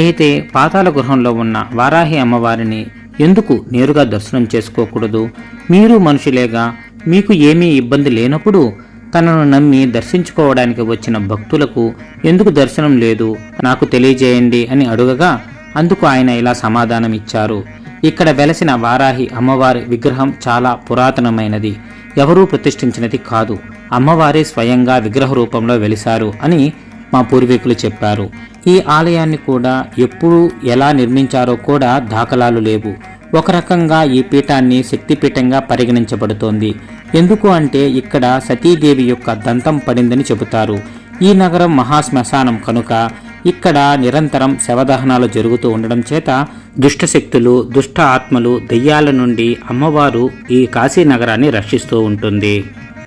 అయితే పాతాళ గృహంలో ఉన్న వారాహి అమ్మవారిని ఎందుకు నేరుగా దర్శనం చేసుకోకూడదు? మీరు మనుషులేగా మీకు ఏమీ ఇబ్బంది లేనప్పుడు తనను నమ్మి దర్శించుకోవడానికి వచ్చిన భక్తులకు ఎందుకు దర్శనం లేదు? నాకు తెలియజేయండి అని అడుగగా అందుకు ఆయన ఇలా సమాధానం ఇచ్చారు. ఇక్కడ వెలసిన వారాహి అమ్మవారి విగ్రహం చాలా పురాతనమైనది. ఎవరూ ప్రతిష్ఠించినది కాదు. అమ్మవారే స్వయంగా విగ్రహ రూపంలో వెలిశారు అని మా పూర్వీకులు చెప్పారు. ఈ ఆలయాన్ని కూడా ఎప్పుడు ఎలా నిర్మించారో కూడా దాఖలాలు లేవు. ఒక రకంగా ఈ పీఠాన్ని శక్తిపీఠంగా పరిగణించబడుతోంది. ఎందుకు అంటే ఇక్కడ సతీదేవి యొక్క దంతం పడిందని చెబుతారు. ఈ నగరం మహాశ్మశానం కనుక ఇక్కడ నిరంతరం శవదహనాలు జరుగుతూ ఉండడం చేత దుష్టశక్తులు దుష్ట ఆత్మలు దెయ్యాల నుండి అమ్మవారు ఈ కాశీ నగరాన్ని రక్షిస్తూ ఉంటుంది.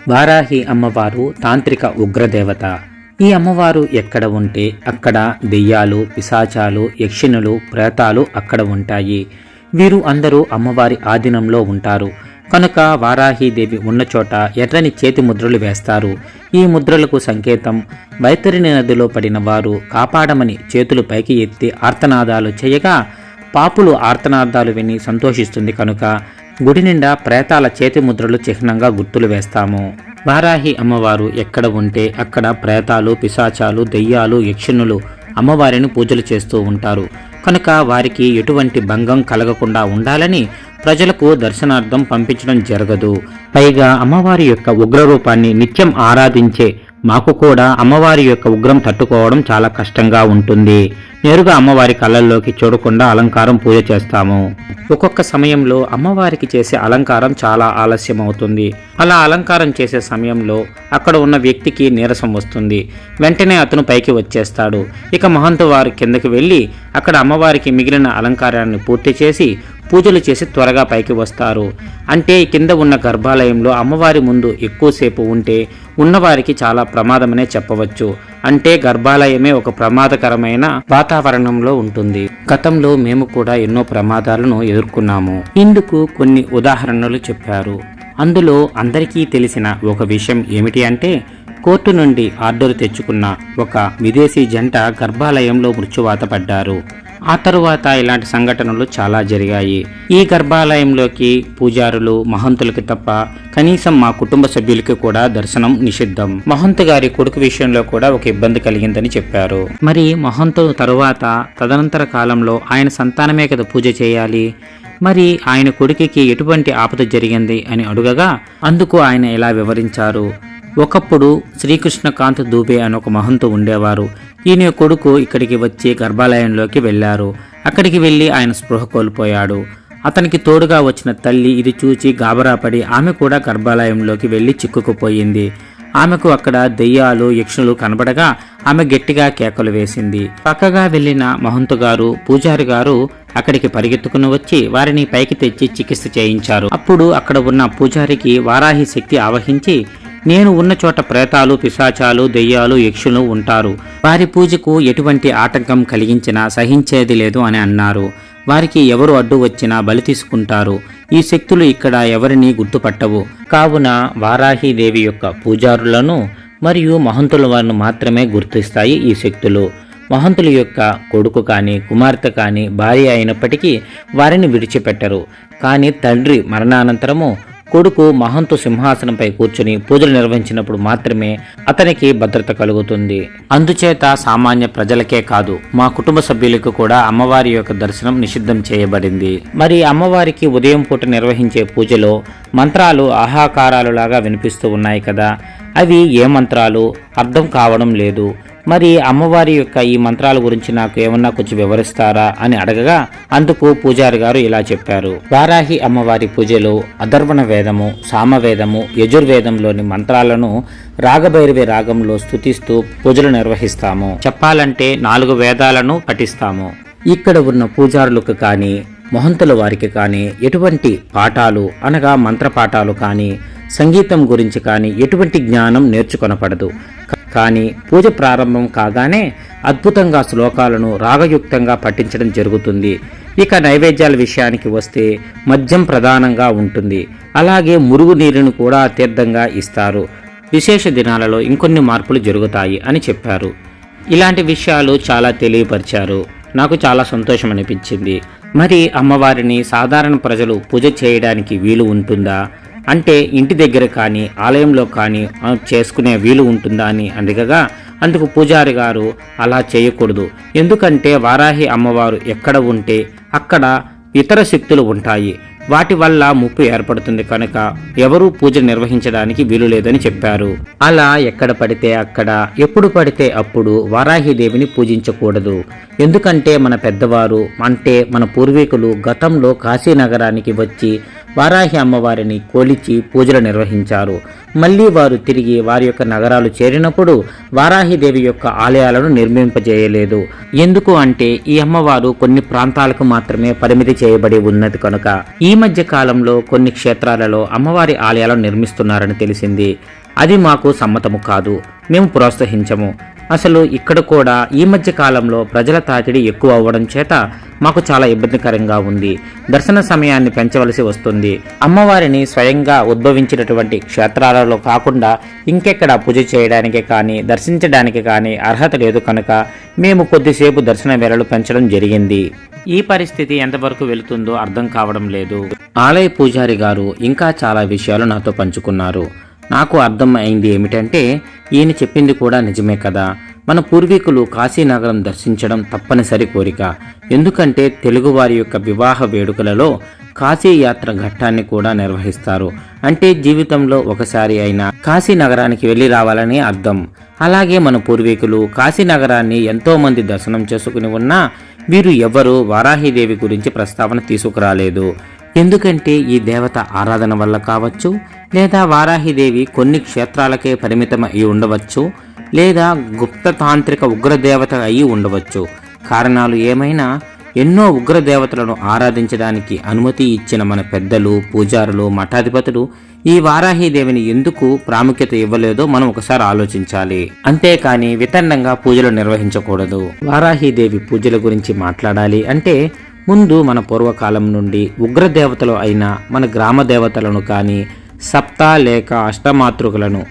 వారాహి అమ్మవారు తాంత్రిక ఉగ్రదేవత. ఈ అమ్మవారు ఎక్కడ ఉంటే అక్కడ దెయ్యాలు పిశాచాలు యక్షిణులు ప్రేతాలు అక్కడ ఉంటాయి. వీరు అందరూ అమ్మవారి ఆధీనంలో ఉంటారు. కనుక వారాహీదేవి ఉన్న చోట ఎర్రని చేతి ముద్రలు వేస్తారు. ఈ ముద్రలకు సంకేతం వైతరిణి నదిలో పడిన వారు కాపాడమని చేతులు పైకి ఎత్తి ఆర్తనాదాలు చేయగా పాపులు ఆర్తనాదాలు విని సంతోషిస్తుంది కనుక గుడి నిండా ప్రేతాల చేతి ముద్రలు చిహ్నంగా గుర్తులు వేస్తాము. వారాహి అమ్మవారు ఎక్కడ ఉంటే అక్కడ ప్రేతాలు పిశాచాలు దెయ్యాలు యక్షిణులు అమ్మవారిని పూజలు చేస్తూ ఉంటారు. కనుక వారికి ఎటువంటి భంగం కలగకుండా ఉండాలని ప్రజలకు దర్శనార్థం పంపించడం జరగదు. పైగా అమ్మవారి యొక్క ఉగ్రరూపాన్ని నిత్యం ఆరాధించే మాకు కూడా అమ్మవారి యొక్క ఉగ్రం తట్టుకోవడం చాలా కష్టంగా ఉంటుంది. నేరుగా అమ్మవారి కళ్ళల్లోకి చూడకుండా అలంకారం పూజ చేస్తాము. ఒక్కొక్క సమయంలో అమ్మవారికి చేసే అలంకారం చాలా ఆలస్యం అవుతుంది అలా అలంకారం చేసే సమయంలో అక్కడ ఉన్న వ్యక్తికి నీరసం వస్తుంది. వెంటనే అతను పైకి వచ్చేస్తాడు. ఇక మహంతు వారు కిందకి వెళ్ళి అక్కడ అమ్మవారికి మిగిలిన అలంకారాన్ని పూర్తి చేసి పూజలు చేసి త్వరగా పైకి వస్తారు. అంటే కింద ఉన్న గర్భాలయంలో అమ్మవారి ముందు ఎక్కువసేపు ఉంటే ఉన్నవారికి చాలా ప్రమాదమనే చెప్పవచ్చు. అంటే గర్భాలయమే ఒక ప్రమాదకరమైన వాతావరణంలో ఉంటుంది. గతంలో మేము కూడా ఎన్నో ప్రమాదాలను ఎదుర్కొన్నాము. ఇందుకు కొన్ని ఉదాహరణలు చెప్పారు. అందులో అందరికీ తెలిసిన ఒక విషయం ఏమిటి అంటే కోర్టు నుండి ఆర్డర్ తెచ్చుకున్న ఒక విదేశీ జంట గర్భాలయంలో మృత్యువాత పడ్డారు. ఆ తరువాత ఇలాంటి సంఘటనలు చాలా జరిగాయి. ఈ గర్భాలయంలోకి పూజారులు మహంతులకి తప్ప కనీసం మా కుటుంబ సభ్యులకి కూడా దర్శనం నిషిద్ధం. మహంతు గారి కొడుకు విషయంలో కూడా ఒక ఇబ్బంది కలిగిందని చెప్పారు. మరి మహంతు తరువాత తదనంతర కాలంలో ఆయన సంతానమే కదా పూజ చేయాలి. మరి ఆయన కొడుకుకి ఎటువంటి ఆపద జరిగింది అని అడుగగా అందుకు ఆయన ఇలా వివరించారు. ఒకప్పుడు శ్రీకృష్ణకాంత్ దూబే అని ఒక మహంతు ఉండేవారు. ఈయన కొడుకు ఇక్కడికి వచ్చి గర్భాలయంలోకి వెళ్ళారు. అక్కడికి వెళ్ళి ఆయన స్పృహ కోల్పోయాడు. అతనికి తోడుగా వచ్చిన తల్లి ఇది చూచి గాబరాపడి ఆమె కూడా గర్భాలయంలోకి వెళ్ళి చిక్కుకుపోయింది. ఆమెకు అక్కడ దెయ్యాలు యక్షులు కనబడగా ఆమె గట్టిగా కేకలు వేసింది. పక్కగా వెళ్ళిన మహంతు గారు పూజారి గారు అక్కడికి పరిగెత్తుకుని వచ్చి వారిని పైకి తెచ్చి చికిత్స చేయించారు. అప్పుడు అక్కడ ఉన్న పూజారికి వారాహి శక్తి ఆవహించి నేను ఉన్న చోట ప్రేతాలు పిశాచాలు దెయ్యాలు యక్షులు ఉంటారు. వారి పూజకు ఎటువంటి ఆటంకం కలిగించినా సహించేది లేదు అని అన్నారు. వారికి ఎవరు అడ్డు వచ్చినా బలి తీసుకుంటారు. ఈ శక్తులు ఇక్కడ ఎవరిని గుర్తుపట్టవు. కావున వారాహీదేవి యొక్క పూజారులను మరియు మహంతుల వారిని మాత్రమే గుర్తిస్తాయి ఈ శక్తులు. మహంతుల యొక్క కొడుకు కానీ కుమార్తె కానీ భార్య అయినప్పటికీ వారిని విడిచిపెట్టరు. కానీ తండ్రి మరణానంతరము కొడుకు మహంతు సింహాసనంపై కూర్చుని పూజలు నిర్వహించినప్పుడు మాత్రమే అతనికి భద్రత కలుగుతుంది. అందుచేత సామాన్య ప్రజలకే కాదు మా కుటుంబ సభ్యులకు కూడా అమ్మవారి యొక్క దర్శనం నిషిద్ధం చేయబడింది. మరి అమ్మవారికి ఉదయం పూట నిర్వహించే పూజలో మంత్రాలు ఆహాకారాలు లాగా వినిపిస్తూ ఉన్నాయి కదా. అవి ఏ మంత్రాలు? అర్థం కావడం లేదు. మరి అమ్మవారి యొక్క ఈ మంత్రాల గురించి నాకు ఏమన్నా కొంచెం వివరిస్తారా అని అడగగా అందుకు పూజారి గారు ఇలా చెప్పారు. వారాహి అమ్మవారి పూజలో అధర్వణ వేదము సామవేదము యజుర్వేదంలోని మంత్రాలను రాగభైరవి రాగంలో స్థుతిస్తూ పూజలు నిర్వహిస్తాము. చెప్పాలంటే నాలుగు వేదాలను పఠిస్తాము. ఇక్కడ ఉన్న పూజారులకు కానీ మహంతుల వారికి కానీ ఎటువంటి పాఠాలు అనగా మంత్రపాఠాలు కానీ సంగీతం గురించి కానీ ఎటువంటి జ్ఞానం నేర్చుకొనపడదు. కానీ పూజ ప్రారంభం కాగానే అద్భుతంగా శ్లోకాలను రాగయుక్తంగా పఠించడం జరుగుతుంది. ఇక నైవేద్యాల విషయానికి వస్తే మద్యం ప్రధానంగా ఉంటుంది. అలాగే మురుగు నీరును కూడా తీర్థంగా ఇస్తారు. విశేష దినాలలో ఇంకొన్ని మార్పులు జరుగుతాయి అని చెప్పారు. ఇలాంటి విషయాలు చాలా తెలియపరిచారు. నాకు చాలా సంతోషం అనిపించింది. మరి అమ్మవారిని సాధారణ ప్రజలు పూజ చేయడానికి వీలు ఉంటుందా? అంటే ఇంటి దగ్గర కానీ ఆలయంలో కానీ చేసుకునే వీలు ఉంటుందా అని అడగగా అందుకు పూజారి గారు అలా చేయకూడదు. ఎందుకంటే వారాహి అమ్మవారు ఎక్కడ ఉంటే అక్కడ ఇతర శక్తులు ఉంటాయి. వాటి వల్ల ముప్పు ఏర్పడుతుంది కనుక ఎవరూ పూజ నిర్వహించడానికి వీలు లేదని చెప్పారు. అలా ఎక్కడ పడితే అక్కడ ఎప్పుడు పడితే అప్పుడు వారాహిదేవిని పూజించకూడదు. ఎందుకంటే మన పెద్దవారు అంటే మన పూర్వీకులు గతంలో కాశీ నగరానికి వచ్చి వారాహి అమ్మవారిని కోలిచి పూజలు నిర్వహించారు. మళ్ళీ వారు తిరిగి వారి యొక్క నగరాలు చేరినప్పుడు వారాహిదేవి యొక్క ఆలయాలను నిర్మింపజేయలేదు. ఎందుకు అంటే ఈ అమ్మవారు కొన్ని ప్రాంతాలకు మాత్రమే పరిమితి చేయబడి ఉన్నది కనుక. ఈ మధ్య కాలంలో కొన్ని క్షేత్రాలలో అమ్మవారి ఆలయాలను నిర్మిస్తున్నారని తెలిసింది. అది మాకు సమ్మతము కాదు. మేము ప్రోత్సహించము. అసలు ఇక్కడ కూడా ఈ మధ్య కాలంలో ప్రజల తాకిడి ఎక్కువ అవ్వడం చేత మాకు చాలా ఇబ్బందికరంగా ఉంది. దర్శన సమయాన్ని పెంచవలసి వస్తుంది. అమ్మవారిని స్వయంగా ఉద్భవించినటువంటి క్షేత్రాలలో కాకుండా ఇంకెక్కడ పూజ చేయడానికి కానీ దర్శించడానికి కానీ అర్హత లేదు కనుక మేము కొద్దిసేపు దర్శన వేళలు పెంచడం జరిగింది. ఈ పరిస్థితి ఎంతవరకు వెళుతుందో అర్థం కావడం లేదు. ఆలయ పూజారి గారు ఇంకా చాలా విషయాలు నాతో పంచుకున్నారు. నాకు అర్థం అయింది ఏమిటంటే ఈయన చెప్పింది కూడా నిజమే కదా. మన పూర్వీకులు కాశీనగరం దర్శించడం తప్పనిసరి కోరిక. ఎందుకంటే తెలుగువారి యొక్క వివాహ వేడుకలలో కాశీ యాత్ర ఘట్టాన్ని కూడా నిర్వహిస్తారు. అంటే జీవితంలో ఒకసారి అయినా కాశీ నగరానికి వెళ్ళి రావాలని అర్థం. అలాగే మన పూర్వీకులు కాశీ నగరాన్ని దర్శనం చేసుకుని ఉన్నా వీరు ఎవరు వారాహిదేవి గురించి ప్రస్తావన తీసుకురాలేదు. ఎందుకంటే ఈ దేవత ఆరాధన వల్ల కావచ్చు లేదా వారాహిదేవి కొన్ని క్షేత్రాలకే పరిమితం అయి ఉండవచ్చు లేదా గుప్త తాంత్రిక ఉగ్రదేవత అయి ఉండవచ్చు. కారణాలు ఏమైనా? ఎన్నో ఉగ్రదేవతలను ఆరాధించడానికి అనుమతి ఇచ్చిన మన పెద్దలు పూజారులు మఠాధిపతులు ఈ వారాహిదేవిని ఎందుకు ప్రాముఖ్యత ఇవ్వలేదో మనం ఒకసారి ఆలోచించాలి. అంతేకాని వితండంగా పూజలు నిర్వహించకూడదు. వారాహిదేవి పూజల గురించి మాట్లాడాలి అంటే ముందు మన పూర్వకాలం నుండి ఉగ్రదేవతలు అయిన మన గ్రామ దేవతలను కానీ సప్త లేక అష్టమాతృకులను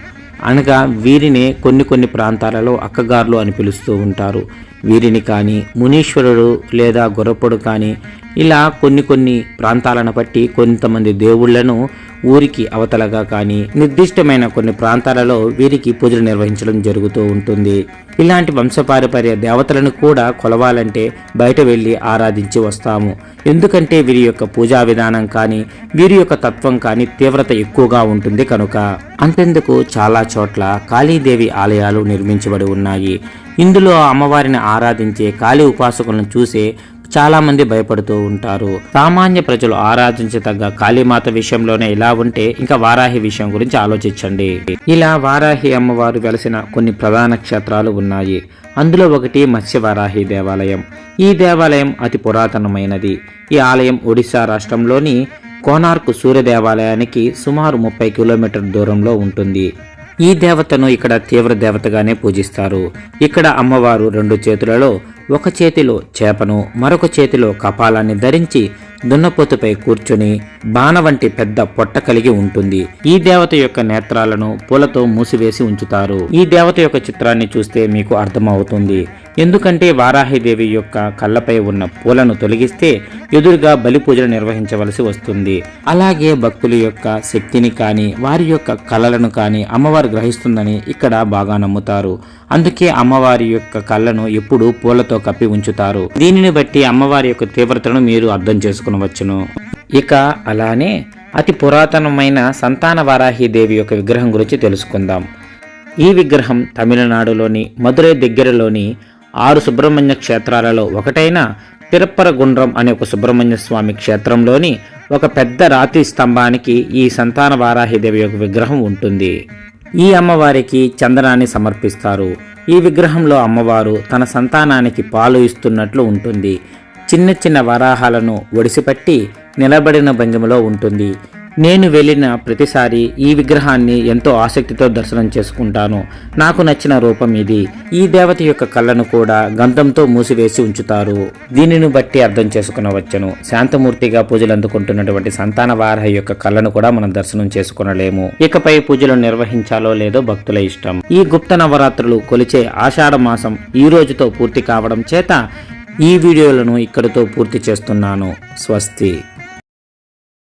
అనగా వీరినే కొన్ని కొన్ని ప్రాంతాలలో అక్కగారులు అని పిలుస్తూ ఉంటారు. వీరిని కానీ మునీశ్వరుడు లేదా గొర్రపుడు కానీ ఇలా కొన్ని కొన్ని ప్రాంతాలను బట్టి కొంతమంది దేవుళ్ళను ఊరికి అవతలగా కానీ నిర్దిష్టమైన కొన్ని ప్రాంతాలలో వీరికి పూజలు నిర్వహించడం జరుగుతూ ఉంటుంది. ఇలాంటి వంశపారపర్య దేవతలను కూడా కొలవాలంటే బయట వెళ్ళి ఆరాధించి వస్తాము. ఎందుకంటే వీరి యొక్క పూజా విధానం కానీ వీరి యొక్క తత్వం కానీ తీవ్రత ఎక్కువగా ఉంటుంది కనుక. అంతెందుకు చాలా చోట్ల కాళీదేవి ఆలయాలు నిర్మించబడి ఉన్నాయి. ఇందులో అమ్మవారిని ఆరాధించే కాళీ ఉపాసకులను చూసే చాలా మంది భయపడుతూ ఉంటారు. సామాన్య ప్రజలు ఆరాధించదగ్గ కాళీమాత విషయంలోనే ఇలా ఉంటే ఇంకా వారాహి విషయం గురించి ఆలోచించండి. ఇలా వారాహి అమ్మవారు వెలసిన కొన్ని ప్రధాన క్షేత్రాలు ఉన్నాయి. అందులో ఒకటి మత్స్యవారాహి దేవాలయం. ఈ దేవాలయం అతి పురాతనమైనది. ఈ ఆలయం ఒడిశా రాష్ట్రంలోని కోనార్క్ సూర్య దేవాలయానికి సుమారు ముప్పై కిలోమీటర్ దూరంలో ఉంటుంది. ఈ దేవతను ఇక్కడ తీవ్ర దేవతగానే పూజిస్తారు. ఇక్కడ అమ్మవారు రెండు చేతులలో ఒక చేతిలో చేపను మరొక చేతిలో కపాలాన్ని ధరించి దున్నపోతుపై కూర్చుని బాణ వంటి పెద్ద పొట్ట కలిగి ఉంటుంది. ఈ దేవత యొక్క నేత్రాలను పూలతో మూసివేసి ఉంచుతారు. ఈ దేవత యొక్క చిత్రాన్ని చూస్తే మీకు అర్థమవుతుంది. ఎందుకంటే వారాహిదేవి యొక్క కళ్ళపై ఉన్న పూలను తొలగిస్తే ఎదురుగా బలి పూజలు నిర్వహించవలసి వస్తుంది. అలాగే భక్తుల యొక్క శక్తిని కానీ వారి యొక్క కళలను కానీ అమ్మవారు గ్రహిస్తుందని ఇక్కడ బాగా నమ్ముతారు. అందుకే అమ్మవారి యొక్క కళ్ళను ఎప్పుడూ పూలతో కప్పి ఉంచుతారు. దీనిని బట్టి అమ్మవారి యొక్క తీవ్రతను మీరు అర్థం చేసుకునవచ్చును. ఇక అలానే అతి పురాతనమైన సంతాన వారాహిదేవి యొక్క విగ్రహం గురించి తెలుసుకుందాం. ఈ విగ్రహం తమిళనాడులోని మదురై దగ్గరలోని ఆరు సుబ్రహ్మణ్య క్షేత్రాలలో ఒకటైన తిరుప్పరగుండ్రం అనే ఒక సుబ్రహ్మణ్య స్వామి క్షేత్రంలోని ఒక పెద్ద రాతి స్తంభానికి ఈ సంతాన వారాహిదేవి యొక్క విగ్రహం ఉంటుంది. ఈ అమ్మవారికి చందనాన్ని సమర్పిస్తారు. ఈ విగ్రహంలో అమ్మవారు తన సంతానానికి పాలు ఇస్తున్నట్లు ఉంటుంది. చిన్న చిన్న వరాహాలను ఒడిసిపట్టి నిలబడిన భంగిమలో ఉంటుంది. నేను వెళ్ళిన ప్రతిసారి ఈ విగ్రహాన్ని ఎంతో ఆసక్తితో దర్శనం చేసుకుంటాను. నాకు నచ్చిన రూపం ఇది. ఈ దేవత యొక్క కళ్ళను కూడా గంధంతో మూసివేసి ఉంచుతారు. దీనిని బట్టి అర్థం చేసుకునవచ్చును. శాంతమూర్తిగా పూజలు అందుకుంటున్నటువంటి సంతాన వారహ యొక్క కళ్ళను కూడా మనం దర్శనం చేసుకునలేము. ఇకపై పూజలు నిర్వహించాలో లేదో భక్తుల ఇష్టం. ఈ గుప్త నవరాత్రులు కొలిచే ఆషాఢ మాసం ఈ రోజుతో పూర్తి కావడం చేత ఈ వీడియోలను ఇక్కడితో పూర్తి చేస్తున్నాను. స్వస్తి.